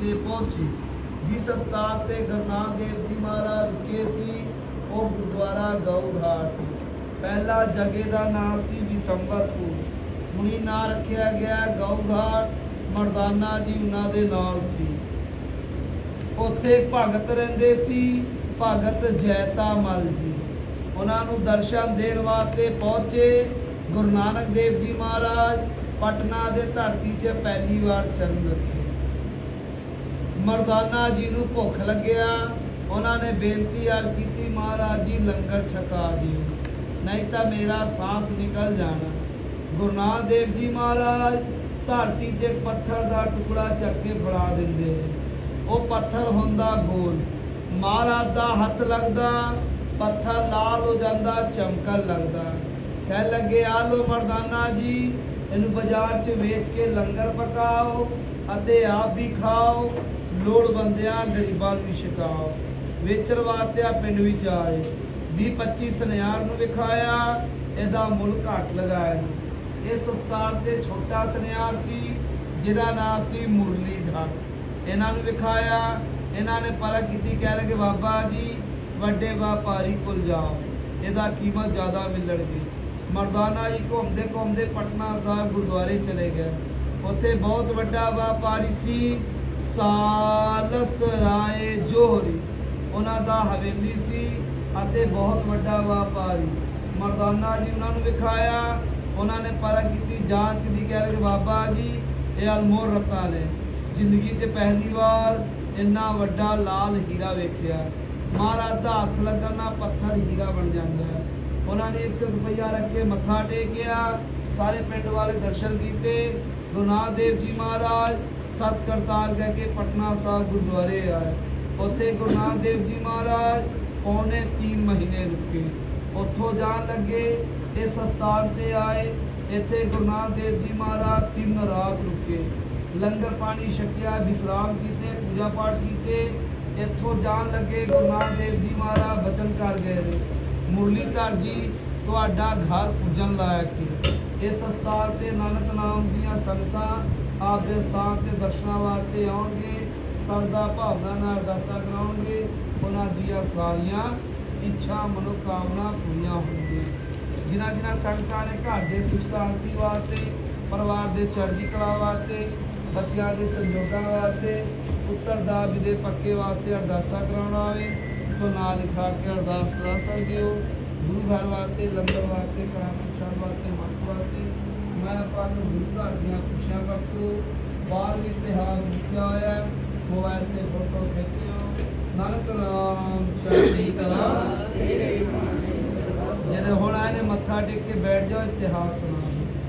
ਤੇ ਪਹੁੰਚੀ। ਜਿਸ ਸਥਾਨ ਤੇ ਗੁਰੂ ਨਾਨਕ ਦੇਵ ਜੀ ਮਹਾਰਾਜ ਰੁਕੇ ਸੀ, ਉਹ ਗੁਰਦੁਆਰਾ ਗਊਘਾਟ ਪਹਿਲਾ ਜਗੇ ਦਾ ਨਾਮ ਸੀ ਵਿਸੰਬਰਪੁਰ। ਹੁਣੀ ਨਾਂ ਰੱਖਿਆ ਗਿਆ ਗਊਘਾਟ, ਮਰਦਾਨਾ ਜੀ ਉਹਨਾਂ ਦੇ ਨਾਲ ਸੀ। ਉੱਥੇ ਭਗਤ ਰਹਿੰਦੇ ਸੀ, ਭਗਤ ਜੈਤਾ ਮਲ ਜੀ। ਉਹਨਾਂ ਨੂੰ ਦਰਸ਼ਨ ਦੇਣ ਵਾਸਤੇ ਪਹੁੰਚੇ ਗੁਰੂ ਨਾਨਕ ਦੇਵ ਜੀ ਮਹਾਰਾਜ। ਪਟਨਾ ਦੇ ਧਰਤੀ 'ਚ ਪਹਿਲੀ ਵਾਰ ਚਰਨ ਰੱਖੇ। ਮਰਦਾਨਾ ਜੀ ਨੂੰ ਭੁੱਖ ਲੱਗਿਆ। ਉਹਨਾਂ ਨੇ ਬੇਨਤੀ ਅਰ ਕੀਤੀ, ਮਹਾਰਾਜ ਜੀ, ਲੰਗਰ ਛਕਾ ਦਿਓ, ਨਹੀਂ ਤਾਂ ਮੇਰਾ ਸਾਹ ਨਿਕਲ ਜਾਣਾ। ਗੁਰੂ ਨਾਨਕ ਦੇਵ ਜੀ ਮਹਾਰਾਜ, ਧਰਤੀ 'ਚ ਪੱਥਰ ਦਾ ਟੁਕੜਾ ਚੱਕ ਕੇ ਫੜਾ ਦਿੰਦੇ ਉਹ ਪੱਥਰ ਹੁੰਦਾ ਗੋਲ। ਮਹਾਰਾਜ ਦਾ ਹੱਥ ਲੱਗਦਾ, ਪੱਥਰ ਲਾਲ ਹੋ ਜਾਂਦਾ, ਚਮਕਣ ਲੱਗਦਾ। ਕਹਿ ਲੱਗੇ, ਆ ਲੋ ਮਰਦਾਨਾ ਜੀ, ਇਹਨੂੰ ਬਾਜ਼ਾਰ 'ਚ ਵੇਚ ਕੇ ਲੰਗਰ ਪਕਾਓ। ਅਤੇ ਆਪ ਵੀ ਖਾਓ, ਲੋੜਵੰਦਿਆਂ ਗਰੀਬਾਂ ਨੂੰ ਵੀ ਛਕਾਓ। ਵੇਚਣ ਵਾਸਤੇ ਪਿੰਡ ਵਿੱਚ ਆਏ। 20 25 ਸੁਨਿਆਰ ਨੂੰ ਵਿਖਾਇਆ, ਇਹਦਾ ਮੁੱਲ ਘੱਟ ਲਗਾਇਆ। ਇਸ ਸਸਤਾਨ ਤੇ ਛੋਟਾ ਸੁਨਿਆਰ ਸੀ, ਜਿਹਦਾ ਨਾਮ ਸੀ ਮੁਰਲੀ ਧਰ ਇਹਨਾਂ ਨੂੰ ਵਿਖਾਇਆ। ਇਹਨਾਂ ਨੇ ਪਰਖ ਕੀਤੀ ਕਹਿ ਲਗੇ, ਬਾਬਾ ਜੀ, ਵੱਡੇ ਵਪਾਰੀ ਕੋਲ ਜਾਓ। ਇਹਦਾ ਕੀਮਤ ਜ਼ਿਆਦਾ ਮਿਲਣਗੀ। ਮਰਦਾਨਾ ਜੀ ਘੁੰਮਦੇ ਘੁੰਮਦੇ ਪਟਨਾ ਸਾਹਿਬ ਗੁਰਦੁਆਰੇ ਚਲੇ ਗਏ। ਉੱਥੇ ਬਹੁਤ ਵੱਡਾ ਵਪਾਰੀ ਸੀ ਸਾਲਸ ਰਾਏ ਜੋਹਰੀ। ਉਹਨਾਂ ਦਾ ਹਵੇਲੀ ਸੀ ਅਤੇ ਬਹੁਤ ਵੱਡਾ ਵਪਾਰੀ। ਮਰਦਾਨਾ ਜੀ ਉਹਨਾਂ ਨੂੰ ਵਿਖਾਇਆ। ਉਹਨਾਂ ਨੇ ਪਰਖ ਕੀਤੀ ਜਾਂਚ ਦੀ ਕਹਿ ਕਿ ਬਾਬਾ ਜੀ, ਇਹ ਅਲਮੋਰ ਰਤਾ ਨੇ। ਜ਼ਿੰਦਗੀ 'ਚ ਪਹਿਲੀ ਵਾਰ ਇੰਨਾ ਵੱਡਾ ਲਾਲ ਹੀਰਾ ਵੇਖਿਆ। ਮਹਾਰਾਜ ਦਾ ਹੱਥ ਲੱਗਣ ਨਾਲ ਪੱਥਰ ਹੀਰਾ ਬਣ ਜਾਂਦਾ ਹੈ। ਉਹਨਾਂ ਨੇ 100 ਰੁਪਈਆ ਰੱਖ ਕੇ ਮੱਥਾ ਟੇਕਿਆ। ਸਾਰੇ ਪਿੰਡ ਵਾਲੇ ਦਰਸ਼ਨ ਕੀਤੇ। ਗੁਰੂ ਨਾਨਕ ਦੇਵ ਜੀ ਮਹਾਰਾਜ ਸਤ ਕਰਤਾਰ ਕਹਿ ਕੇ ਪਟਨਾ ਸਾਹਿਬ ਗੁਰਦੁਆਰੇ ਆਏ। ਉੱਥੇ ਗੁਰੂ ਨਾਨਕ ਦੇਵ ਜੀ ਮਹਾਰਾਜ ਪੌਣੇ 3 ਮਹੀਨੇ ਰੁਕੇ। ਉੱਥੋਂ ਜਾਣ ਲੱਗੇ, ਇਸ ਸਥਾਨ ਤੇ ਆਏ। ਇੱਥੇ ਗੁਰੂ ਨਾਨਕ ਦੇਵ ਜੀ ਮਹਾਰਾਜ ਤਿੰਨ ਰਾਤ ਰੁਕੇ। ਲੰਗਰ ਪਾਣੀ ਛਕਿਆ, ਵਿਸਰਾਮ ਕੀਤੇ, ਪੂਜਾ ਪਾਠ ਕੀਤੇ। ਇੱਥੋਂ ਜਾਣ ਲੱਗੇ, ਗੁਰੂ ਨਾਨਕ ਦੇਵ ਜੀ ਮਹਾਰਾਜ ਬਚਨ ਕਰ ਗਏ ਨੇ। ਮੁਰਲੀਧਰ ਜੀ, ਤੁਹਾਡਾ ਘਰ ਪੁੱਜਣ ਲਾਇਕ ਹੈ ਇਸ ਸਥਾਨ ਤੇ ਨਾਨਕ ਨਾਮ ਦੀਆਂ ਸੰਗਤਾਂ ਆਪ ਦੇ ਸਥਾਨ ਤੇ ਦਰਸ਼ਨਾਂ ਵਾਸਤੇ ਆਉਣਗੇ। ਸਰਦਾ ਭਾਵਨਾ ਨਾਲ ਅਰਦਾਸਾਂ ਕਰਾਉਣਗੇ। ਉਹਨਾਂ ਦੀਆਂ ਸਾਰੀਆਂ ਇੱਛਾ ਮਨੋਕਾਮਨਾ ਪੂਰੀਆਂ ਹੋਣਗੀਆਂ। ਜਿਨ੍ਹਾਂ ਜਿਨ੍ਹਾਂ ਸੰਗਤਾਂ ਨੇ ਘਰ ਦੇ ਸੁਖ ਸ਼ਾਂਤੀ ਵਾਸਤੇ, ਪਰਿਵਾਰ ਦੇ ਚੜ੍ਹਦੀ ਕਲਾ ਵਾਸਤੇ, ਬੱਚਿਆਂ ਦੇ ਸੰਯੋਗਾਂ ਵਾਸਤੇ, ਪੁੱਤਰ ਦਾ ਦੇ ਪੱਕੇ ਵਾਸਤੇ ਅਰਦਾਸਾਂ ਕਰਾਉਣਾ ਹੋਵੇ ਸੋ ਨਾਂ ਲਿਖਾ ਕੇ ਅਰਦਾਸ ਕਰਾ ਸਕਦੇ ਹੋ। ਗੁਰੂ ਘਰ ਵਾਸਤੇ ਲੰਗਰ ਵਾਸਤੇ ਸ਼ਾਹ ਵਾਸਤੇ ਮੱਤ ਵਾਸਤੇ ਮੈਂ ਆਪਾਂ ਨੂੰ ਗੁਰੂ ਘਰ ਦੀਆਂ ਖੁਸ਼ੀਆਂ ਵਰਤੋ। ਬਾਹਰ ਵੀ ਇਤਿਹਾਸ ਲਿਖਿਆ ਹੋਇਆ ਹੈ ਮੋਬਾਈਲ ਤੇ ਫੋਟੋ ਖਿੱਚ ਲਿਓ ਨਾਨਕ ਨਾਮ ਚੜ੍ਹਦੀ ਕਲਾ। ਜਿਹੜੇ ਹੁਣ ਆਏ ਨੇ ਮੱਥਾ ਟੇਕ ਕੇ ਬੈਠ ਜਾਓ ਇਤਿਹਾਸ ਸੁਣਾ ਦਿਓ